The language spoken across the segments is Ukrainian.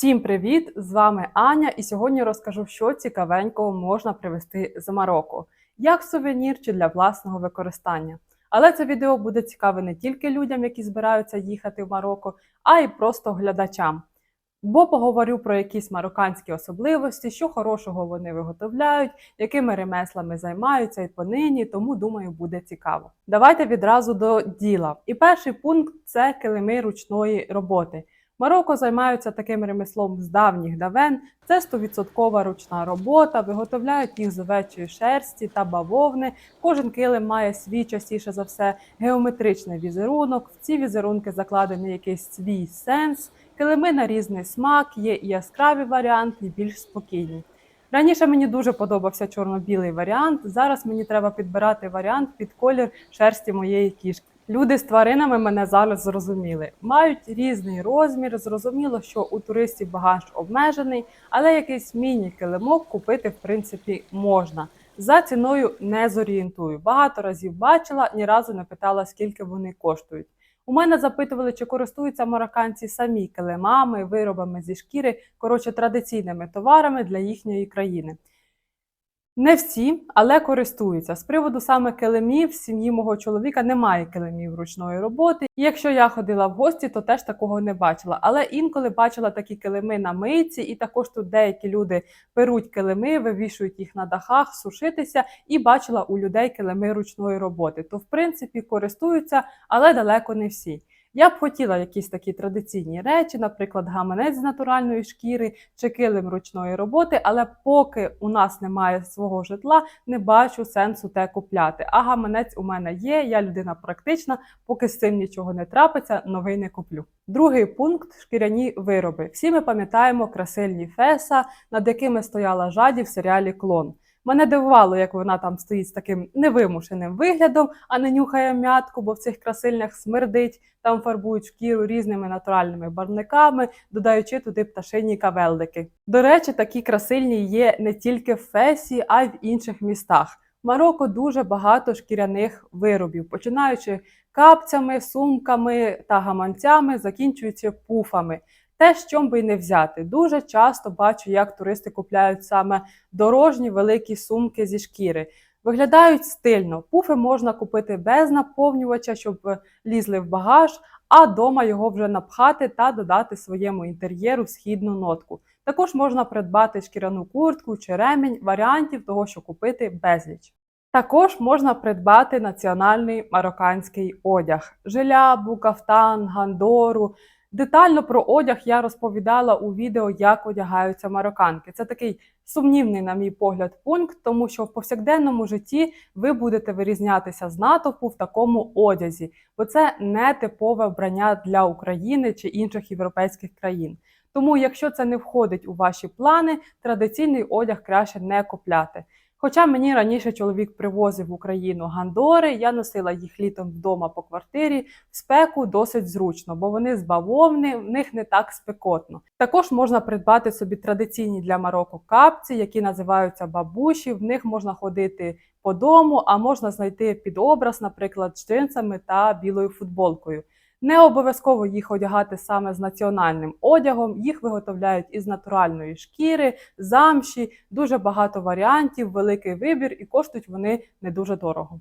Всім привіт! З вами Аня, і сьогодні розкажу, що цікавенького можна привезти з Марокко, як сувенір чи для власного використання. Але це відео буде цікаве не тільки людям, які збираються їхати в Марокко, а й просто глядачам. Бо поговорю про якісь марокканські особливості, що хорошого вони виготовляють, якими ремеслами займаються і понині, тому думаю, буде цікаво. Давайте відразу до діла. І перший пункт це килими ручної роботи. Марокко займаються таким ремеслом з давніх давен. Це 100% ручна робота, виготовляють їх з овечої шерсті та бавовни. Кожен килим має свій частіше за все геометричний візерунок. В ці візерунки закладений якийсь свій сенс. Килими на різний смак, є і яскраві варіанти, і більш спокійні. Раніше мені дуже подобався чорно-білий варіант. Зараз мені треба підбирати варіант під колір шерсті моєї кішки. Люди з тваринами мене зараз зрозуміли. Мають різний розмір. Зрозуміло, що у туристів багаж обмежений, але якийсь міні-килимок купити в принципі можна. За ціною не зорієнтую. Багато разів бачила, ні разу не питала, скільки вони коштують. У мене запитували, чи користуються марокканці самі килимами, виробами зі шкіри, коротше, традиційними товарами для їхньої країни. Не всі, але користуються. З приводу саме килимів, сім'ї мого чоловіка немає килимів ручної роботи. І якщо я ходила в гості, то теж такого не бачила. Але інколи бачила такі килими на мийці, і також тут деякі люди беруть килими, вивішують їх на дахах, сушитися, і бачила у людей килими ручної роботи. То, в принципі, користуються, але далеко не всі. Я б хотіла якісь такі традиційні речі, наприклад, гаманець з натуральної шкіри чи килим ручної роботи, але поки у нас немає свого житла, не бачу сенсу те купляти. А гаманець у мене є, я людина практична, поки з цим нічого не трапиться, новий не куплю. Другий пункт шкіряні вироби. Всі ми пам'ятаємо красильні феса, над якими стояла жаді в серіалі Клон. Мене дивувало, як вона там стоїть з таким невимушеним виглядом, а не нюхає м'ятку, бо в цих красильнях смердить, там фарбують шкіру різними натуральними барвниками, додаючи туди пташині кавелдики. До речі, такі красильні є не тільки в Фесі, а й в інших містах. В Марокко дуже багато шкіряних виробів, починаючи капцями, сумками та гаманцями, закінчуючи пуфами. Те, що би й не взяти. Дуже часто бачу, як туристи купляють саме дорожні великі сумки зі шкіри. Виглядають стильно. Пуфи можна купити без наповнювача, щоб лізли в багаж, а дома його вже напхати та додати своєму інтер'єру східну нотку. Також можна придбати шкіряну куртку чи ремінь, варіантів того, що купити безліч. Також можна придбати національний марокканський одяг: жилябу, кафтан, гандору. Детально про одяг я розповідала у відео, як одягаються марокканки. Це такий сумнівний, на мій погляд, пункт, тому що в повсякденному житті ви будете вирізнятися з натовпу в такому одязі, бо це не типове вбрання для України чи інших європейських країн. Тому, якщо це не входить у ваші плани, традиційний одяг краще не купляти. Хоча мені раніше чоловік привозив в Україну гандори, я носила їх літом вдома по квартирі. В спеку досить зручно, бо вони з бавовни, в них не так спекотно. Також можна придбати собі традиційні для Марокко капці, які називаються бабуші. В них можна ходити по дому, а можна знайти під образ, наприклад, з джинсами та білою футболкою. Не обов'язково їх одягати саме з національним одягом, їх виготовляють із натуральної шкіри, замші, дуже багато варіантів, великий вибір і коштують вони не дуже дорого.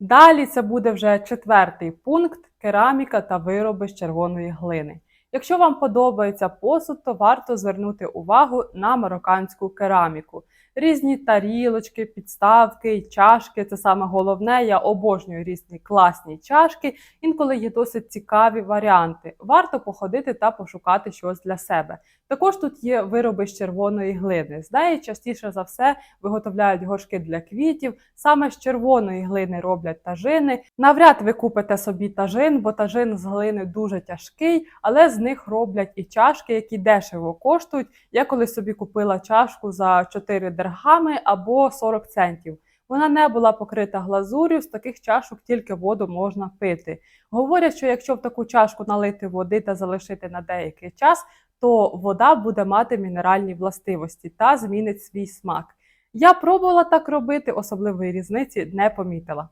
Далі це буде вже четвертий пункт кераміка та вироби з червоної глини. Якщо вам подобається посуд, то варто звернути увагу на марокканську кераміку. Різні тарілочки, підставки, чашки це саме головне. Я обожнюю різні класні чашки. Інколи є досить цікаві варіанти. Варто походити та пошукати щось для себе. Також тут є вироби з червоної глини. З неї частіше за все виготовляють горшки для квітів. Саме з червоної глини роблять тажини. Навряд ви купите собі тажин, бо тажин з глини дуже тяжкий, але з них роблять і чашки, які дешево коштують. Я колись собі купила чашку за 4 диргами або 40 центів. Вона не була покрита глазур'ю, з таких чашок тільки воду можна пити. Говорять, що якщо в таку чашку налити води та залишити на деякий час, то вода буде мати мінеральні властивості та змінить свій смак. Я пробувала так робити, особливої різниці не помітила.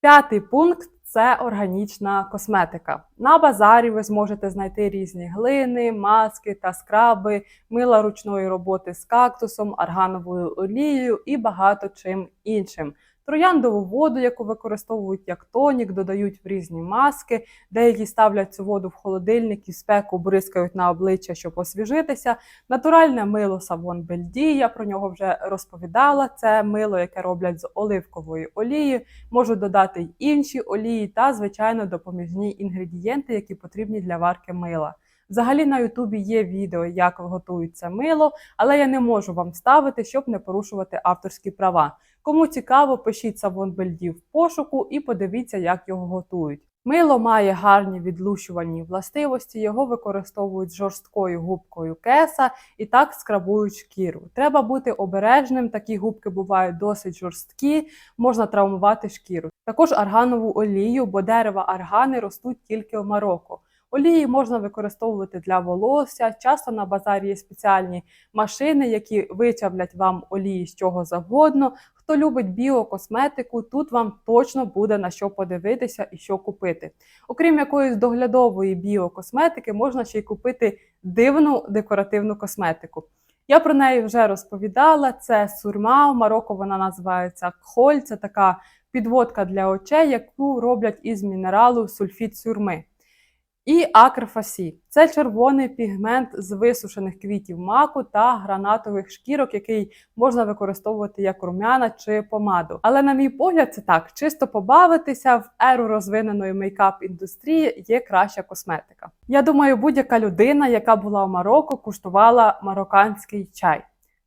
П'ятий пункт це органічна косметика. На базарі ви зможете знайти різні глини, маски та скраби, мила ручної роботи з кактусом, аргановою олією і багато чим іншим. Трояндову воду, яку використовують як тонік, додають в різні маски, деякі ставлять цю воду в холодильник і спеку бризкають на обличчя, щоб освіжитися. Натуральне мило Савон Бельді, я про нього вже розповідала. Це мило, яке роблять з оливкової олії. Можуть додати й інші олії та, звичайно, допоміжні інгредієнти, які потрібні для варки мила. Взагалі на Ютубі є відео, як готується мило, але я не можу вам ставити, щоб не порушувати авторські права. Кому цікаво, пишіть Савон Бельді в пошуку і подивіться, як його готують. Мило має гарні відлущувальні властивості, його використовують з жорсткою губкою кеса і так скрабують шкіру. Треба бути обережним, такі губки бувають досить жорсткі, можна травмувати шкіру. Також арганову олію, бо дерева аргани ростуть тільки в Марокко. Олії можна використовувати для волосся. Часто на базарі є спеціальні машини, які вичавлять вам олії з чого завгодно. Хто любить біокосметику, тут вам точно буде на що подивитися і що купити. Окрім якоїсь доглядової біокосметики, можна ще й купити дивну декоративну косметику. Я про неї вже розповідала. Це сурма. В Марокко вона називається кхоль. Це така підводка для очей, яку роблять із мінералу сульфід сюрми. І акрфасі це червоний пігмент з висушених квітів маку та гранатових шкірок, який можна використовувати як рум'яна чи помаду. Але, на мій погляд, це так: чисто побавитися в еру розвиненої мейкап-індустрії є краща косметика. Я думаю, будь-яка людина, яка була в Марокко, куштувала марокканський чай.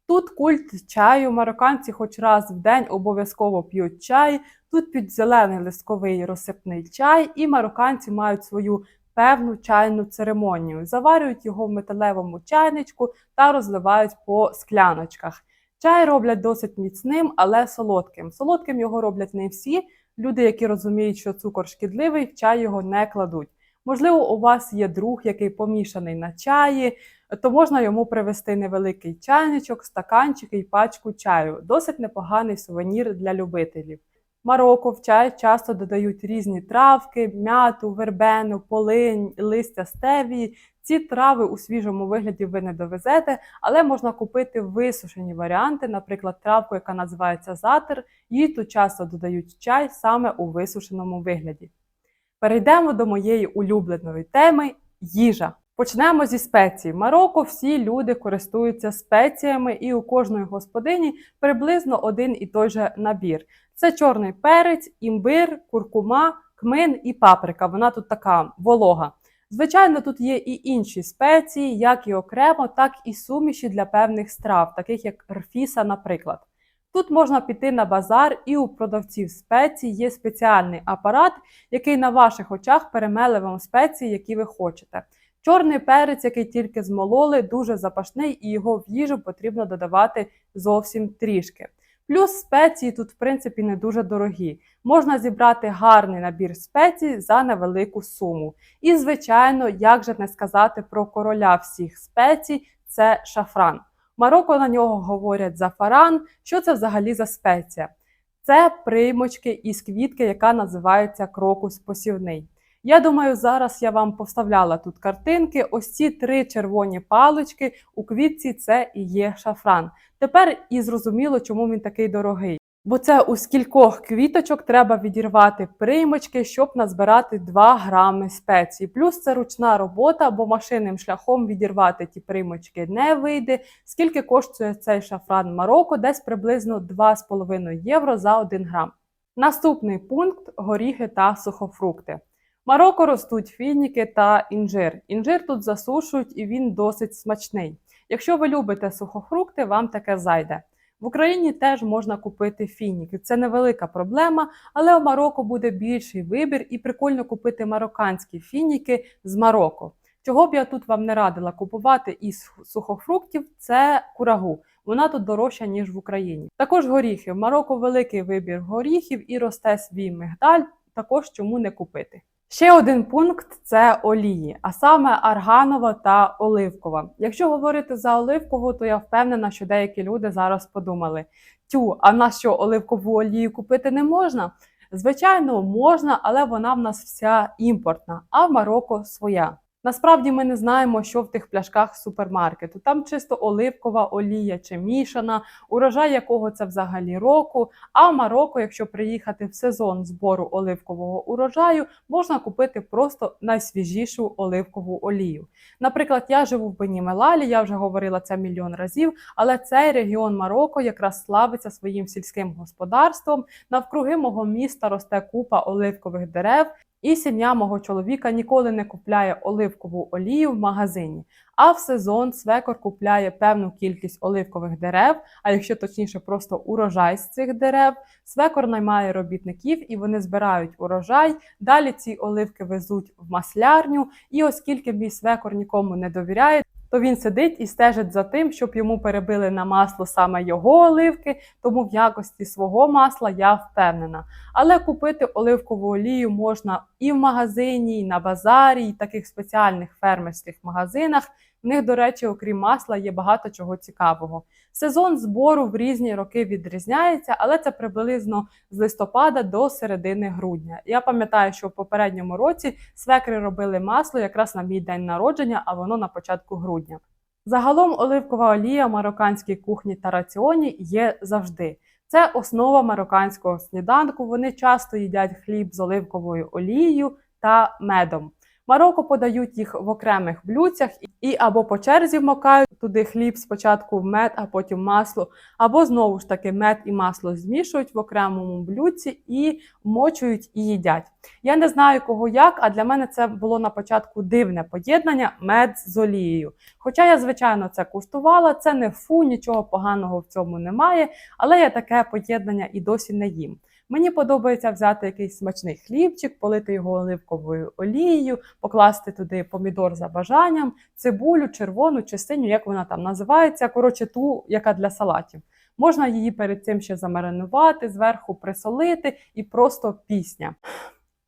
Тут культ чаю, марокканці хоч раз в день обов'язково п'ють чай. Тут під зелений листковий розсипний чай, і марокканці мають свою певну чайну церемонію. Заварюють його в металевому чайничку та розливають по скляночках. Чай роблять досить міцним, але солодким. Солодким його роблять не всі. Люди, які розуміють, що цукор шкідливий, в чай його не кладуть. Можливо, у вас є друг, який помішаний на чаї, то можна йому привезти невеликий чайничок, стаканчик і пачку чаю. Досить непоганий сувенір для любителів. Марокко в чай часто додають різні травки, м'яту, вербену, полинь, листя стевії. Ці трави у свіжому вигляді ви не довезете, але можна купити висушені варіанти, наприклад, травку, яка називається затер, її тут часто додають чай саме у висушеному вигляді. Перейдемо до моєї улюбленої теми їжа. Почнемо зі спецій. Марокко всі люди користуються спеціями, і у кожної господині приблизно один і той же набір. Це чорний перець, імбир, куркума, кмин і паприка. Вона тут така волога. Звичайно, тут є і інші спеції, як і окремо, так і суміші для певних страв, таких як рфіса, наприклад. Тут можна піти на базар, і у продавців спецій є спеціальний апарат, який на ваших очах перемеле вам спеції, які ви хочете. Чорний перець, який тільки змололи, дуже запашний, і його в їжу потрібно додавати зовсім трішки. Плюс спеції тут, в принципі, не дуже дорогі. Можна зібрати гарний набір спецій за невелику суму. І, звичайно, як же не сказати про короля всіх спецій, це шафран. Марокко на нього говорять зафаран. Що це взагалі за спеція? Це примочки із квітки, яка називається крокус посівний. Я думаю, зараз я вам поставляла тут картинки. Ось ці три червоні палички у квітці це і є шафран. Тепер і зрозуміло, чому він такий дорогий. Бо це у скількох квіточок треба відірвати примочки, щоб назбирати 2 грами спеції. Плюс це ручна робота, бо машинним шляхом відірвати ті примочки не вийде. Скільки коштує цей шафран Марокко? Десь приблизно 2,5 євро за 1 грам. Наступний пункт горіхи та сухофрукти. Марокко ростуть фініки та інжир. Інжир тут засушують і він досить смачний. Якщо ви любите сухофрукти, вам таке зайде. В Україні теж можна купити фініки. Це невелика проблема, але у Марокко буде більший вибір і прикольно купити марокканські фініки з Марокко. Чого б я тут вам не радила купувати із сухофруктів, це курагу. Вона тут дорожча, ніж в Україні. Також горіхи. В Марокко великий вибір горіхів і росте свій мигдаль. Також чому не купити. Ще один пункт це олії, а саме арганова та оливкова. Якщо говорити за оливкову, то я впевнена, що деякі люди зараз подумали: тю, а на що оливкову олію купити не можна? Звичайно, можна, але вона в нас вся імпортна, а в Марокко своя. Насправді ми не знаємо, що в тих пляшках супермаркету. Там чисто оливкова олія чи мішана, урожай якого це взагалі року. А в Марокко, якщо приїхати в сезон збору оливкового урожаю, можна купити просто найсвіжішу оливкову олію. Наприклад, я живу в Бенімелалі, я вже говорила це мільйон разів, але цей регіон Марокко якраз славиться своїм сільським господарством. Навкруги мого міста росте купа оливкових дерев. І сім'я мого чоловіка ніколи не купляє оливкову олію в магазині. А в сезон свекор купляє певну кількість оливкових дерев, а якщо точніше, просто урожай з цих дерев. Свекор наймає робітників і вони збирають урожай. Далі ці оливки везуть в маслярню. І оскільки мій свекор нікому не довіряє, то він сидить і стежить за тим, щоб йому перебили на масло саме його оливки. Тому в якості свого масла я впевнена. Але купити оливкову олію можна і в магазині, і на базарі, і таких спеціальних фермерських магазинах. В них, до речі, окрім масла, є багато чого цікавого. Сезон збору в різні роки відрізняється, але це приблизно з листопада до середини грудня. Я пам'ятаю, що в попередньому році свекри робили масло якраз на мій день народження, а воно на початку грудня. Загалом оливкова олія в марокканській кухні та раціоні є завжди. Це основа марокканського сніданку. Вони часто їдять хліб з оливковою олією та медом. Марокко подають їх в окремих блюдцях і або по черзі вмокають туди хліб спочатку в мед, а потім масло, або знову ж таки мед і масло змішують в окремому блюдці і вмочують і їдять. Я не знаю кого як, а для мене це було на початку дивне поєднання мед з олією. Хоча я, звичайно, це куштувала, це не фу, нічого поганого в цьому немає, але я таке поєднання і досі не їм. Мені подобається взяти якийсь смачний хлібчик, полити його оливковою олією, покласти туди помідор за бажанням, цибулю, червону чи синю, як вона там називається. Коротше, ту, яка для салатів. Можна її перед цим ще замаринувати, зверху присолити і просто пісня.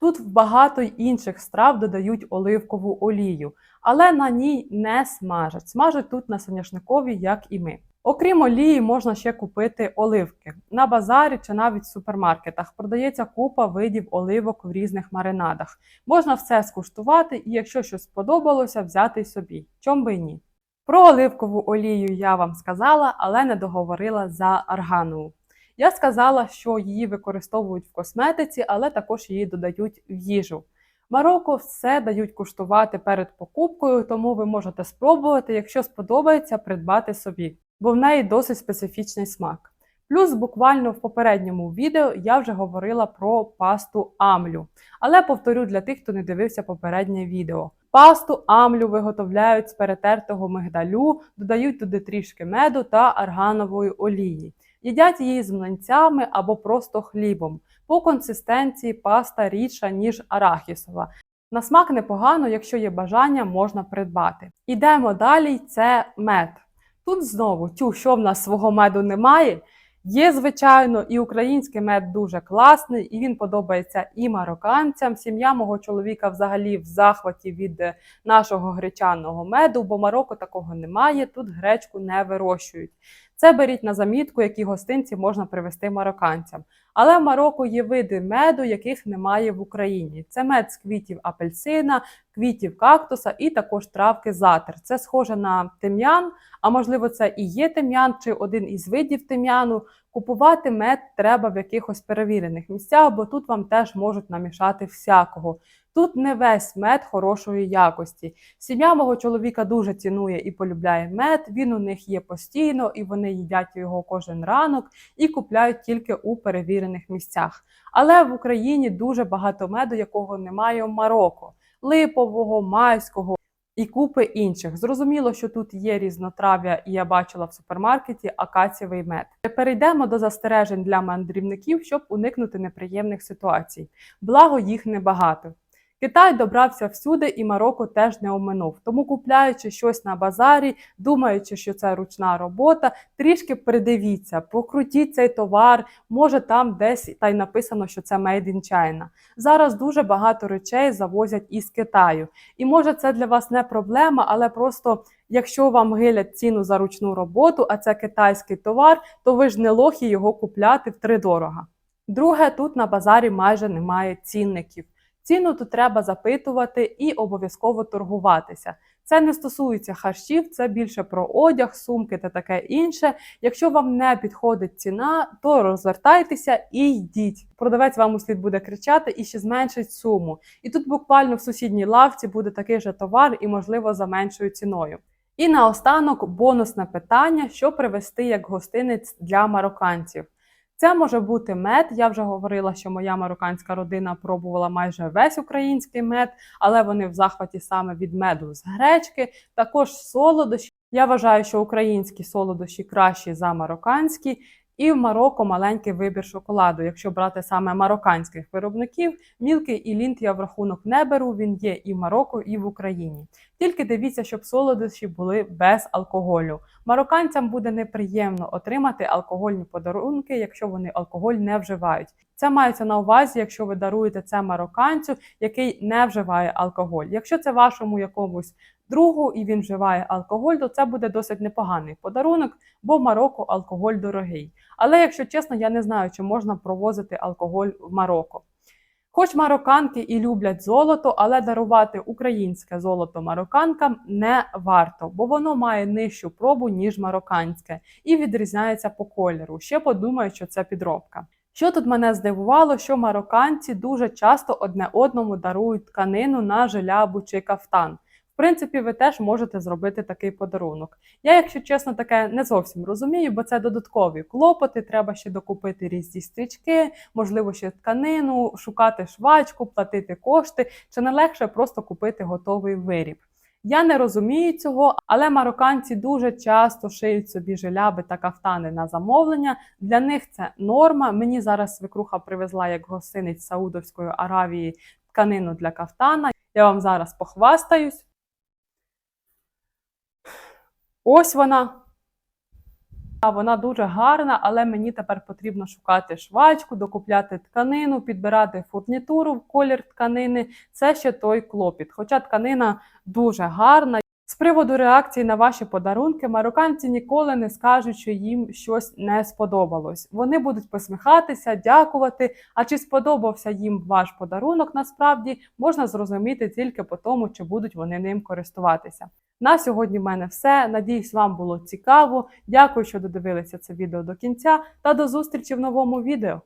Тут багато інших страв додають оливкову олію, але на ній не смажать. Смажать тут на соняшниковій, як і ми. Окрім олії, можна ще купити оливки на базарі чи навіть в супермаркетах. Продається купа видів оливок в різних маринадах. Можна все скуштувати, і якщо щось сподобалося, взяти й собі. Чом би ні. Про оливкову олію я вам сказала, але не договорила за арганову. Я сказала, що її використовують в косметиці, але також її додають в їжу. Марокко все дають куштувати перед покупкою, тому ви можете спробувати, якщо сподобається, придбати собі бо в неї досить специфічний смак. Плюс буквально в попередньому відео я вже говорила про пасту амлю. Але повторю для тих, хто не дивився попереднє відео. Пасту амлю виготовляють з перетертого мигдалю, додають туди трішки меду та арганової олії. Їдять її з млинцями або просто хлібом. По консистенції паста рідша, ніж арахісова. На смак непогано, якщо є бажання, можна придбати. Ідемо далі, це мед. Тут знову тю, що в нас свого меду немає. Є, звичайно, і український мед дуже класний, і він подобається і марокканцям. Сім'я мого чоловіка взагалі в захваті від е, нашого гречаного меду, бо Марокко такого немає. Тут гречку не вирощують. Це беріть на замітку, які гостинці можна привезти марокканцям. Але в Марокко є види меду, яких немає в Україні. Це мед з квітів апельсина, квітів кактуса і також травки затер. Це схоже на тим'ян, а можливо, це і є тим'ян чи один із видів тим'яну. Купувати мед треба в якихось перевірених місцях, бо тут вам теж можуть намішати всякого. Тут не весь мед хорошої якості. Сім'я мого чоловіка дуже цінує і полюбляє мед. Він у них є постійно, і вони їдять його кожен ранок і купляють тільки у перевірених місцях. Але в Україні дуже багато меду, якого немає в Марокко. Липового, майського, і купи інших. Зрозуміло, що тут є різнотрав'я, і я бачила в супермаркеті акацієвий мед. Перейдемо до застережень для мандрівників, щоб уникнути неприємних ситуацій. Благо їх небагато. Китай добрався всюди, і Марокко теж не оминув. Тому, купляючи щось на базарі, думаючи, що це ручна робота, трішки придивіться, покрутіть цей товар. Може там десь та й написано, що це Made in China. Зараз дуже багато речей завозять із Китаю. І може це для вас не проблема, але просто якщо вам гилять ціну за ручну роботу, а це китайський товар, то ви ж не лохі його купляти втридорога. Друге, тут на базарі майже немає цінників. Ціну тут треба запитувати і обов'язково торгуватися. Це не стосується харчів, це більше про одяг, сумки та таке інше. Якщо вам не підходить ціна, то розвертайтеся і йдіть. Продавець вам услід буде кричати і ще зменшить суму. І тут буквально в сусідній лавці буде такий же товар і, можливо, за меншою ціною. І наостанок бонусне питання, що привезти як гостинець для марокканців. Це може бути мед. Я вже говорила, що моя марокканська родина пробувала майже весь український мед, але вони в захваті саме від меду з гречки. Також солодощі. Я вважаю, що українські солодощі кращі за марокканські. І в Марокко маленький вибір шоколаду. Якщо брати саме марокканських виробників, мілкий і лінт я в рахунок не беру. Він є і в Марокко, і в Україні. Тільки дивіться, щоб солодощі були без алкоголю. Марокканцям буде неприємно отримати алкогольні подарунки, якщо вони алкоголь не вживають. Це мається на увазі, якщо ви даруєте це марокканцю, який не вживає алкоголь. Якщо це вашому якомусь другу і він вживає алкоголь, то це буде досить непоганий подарунок, бо в Марокко алкоголь дорогий. Але якщо чесно, я не знаю, чи можна провозити алкоголь в Марокко. Хоч марокканки і люблять золото, але дарувати українське золото марокканкам не варто, бо воно має нижчу пробу, ніж марокканське, і відрізняється по кольору. Ще подумають, що це підробка. Що тут мене здивувало, що марокканці дуже часто одне одному дарують тканину на жилябу чи кафтан. В принципі, ви теж можете зробити такий подарунок. Я, якщо чесно, таке не зовсім розумію, бо це додаткові клопоти. Треба ще докупити різні стрічки, можливо, ще тканину, шукати швачку, платити кошти, чи не легше просто купити готовий виріб. Я не розумію цього, але марокканці дуже часто шиють собі жиляби та кафтани на замовлення. Для них це норма. Мені зараз свекруха привезла як гостинець Саудовської Аравії тканину для кафтана. Я вам зараз похвастаюсь. Ось вона. Вона дуже гарна, але мені тепер потрібно шукати швачку, докупляти тканину, підбирати фурнітуру в колір тканини. Це ще той клопіт. Хоча тканина дуже гарна. Приводу реакції на ваші подарунки, марокканці ніколи не скажуть, що їм щось не сподобалось. Вони будуть посміхатися, дякувати. А чи сподобався їм ваш подарунок, насправді можна зрозуміти тільки по тому, чи будуть вони ним користуватися. На сьогодні в мене все. Надіюсь, вам було цікаво. Дякую, що додивилися це відео до кінця, та до зустрічі в новому відео.